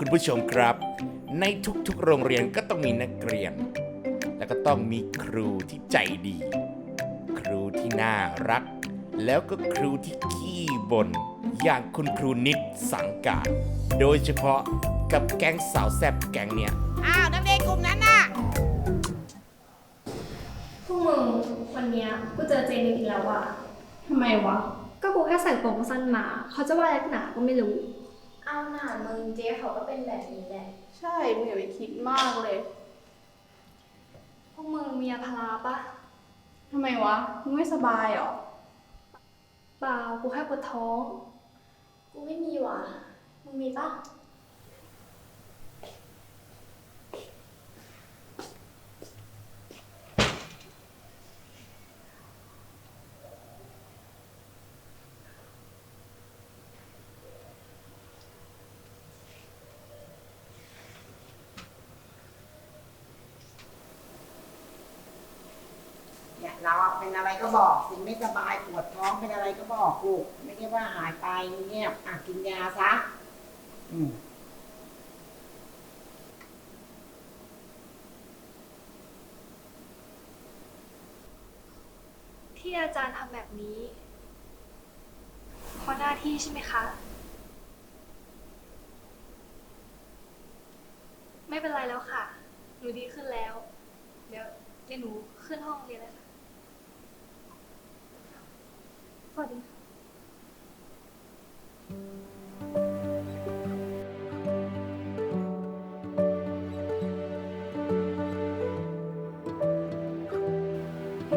คุณผู้ชมครับ ในทุกๆ โรงเรียนก็ต้องมีนักเรียน และก็ต้องมีครูที่ใจดี ครูที่น่ารัก แล้วก็ครูที่ขี้บน่นอย่างคุณครูนิดสังกาดโดยเฉพาะกับแก๊งสาวแซบแก๊งเนี่ย อ้าวนักเรียนกลุ่มนั้นน่ะ พวกมึงวันเนี้ยกูเจอเจนิวอีกแล้วว่ะทำไมวะ ก็กูแค่ใส่ผมสั้นมา เขาจะว่าอะไรหนาก็ไม่รู้ เอาหน่ามึงเจ๊เขาก็เป็นแบบนี้แหละ ใช่มึงอย่าไปคิดมากเลย พวกมึงมียาพาราปะทำไมวะ มึงไม่สบายเหรอ เปล่ากูแค่ปวดท้อง กูไม่มีว่ะมึงมีปะ เนี่ย เป็นอะไรก็บอกสิไม่สบายปวดท้องเป็นอะไรก็บอกลูกไม่ได้ว่าหายไปเงียบอะกินยาซะอืมที่อาจารย์ทำแบบนี้เพราะหน้าที่ใช่ไหมคะ ไม่เป็นไรแล้วค่ะ หนูดีขึ้นแล้ว เดี๋ยวเดี๋ยวหนูขึ้นห้องเรียนเลยค่ะ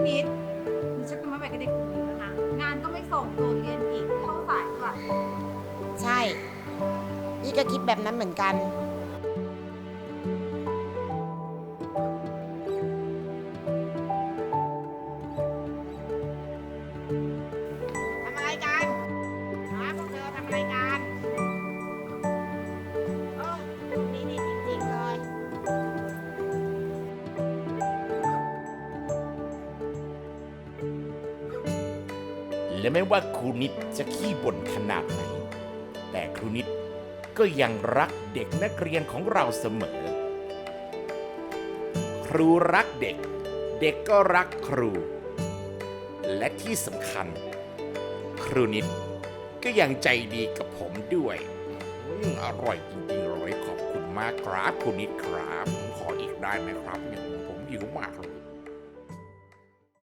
นิดมันชักจะไม่ไปกับเด็กกลุ่มนี้แล้วนะงานก็ไม่ส่งโดนเรียนอีกเข้าสายด้วย ใช่พี่ก็คิดแบบนั้นเหมือนกัน และไม่ว่าครูนิดจะขี้บ่นขนาดไหน แต่ครูนิดก็ยังรักเด็กนักเรียนของเราเสมอ ครูรักเด็ก เด็กก็รักครู และที่สำคัญ ครูนิดก็ยังใจดีกับผมด้วยอร่อยจริงๆเลยขอบคุณมากครับครูนิดครับผมขออีกได้ไหมครับเนี่ยผมหิวมากเลย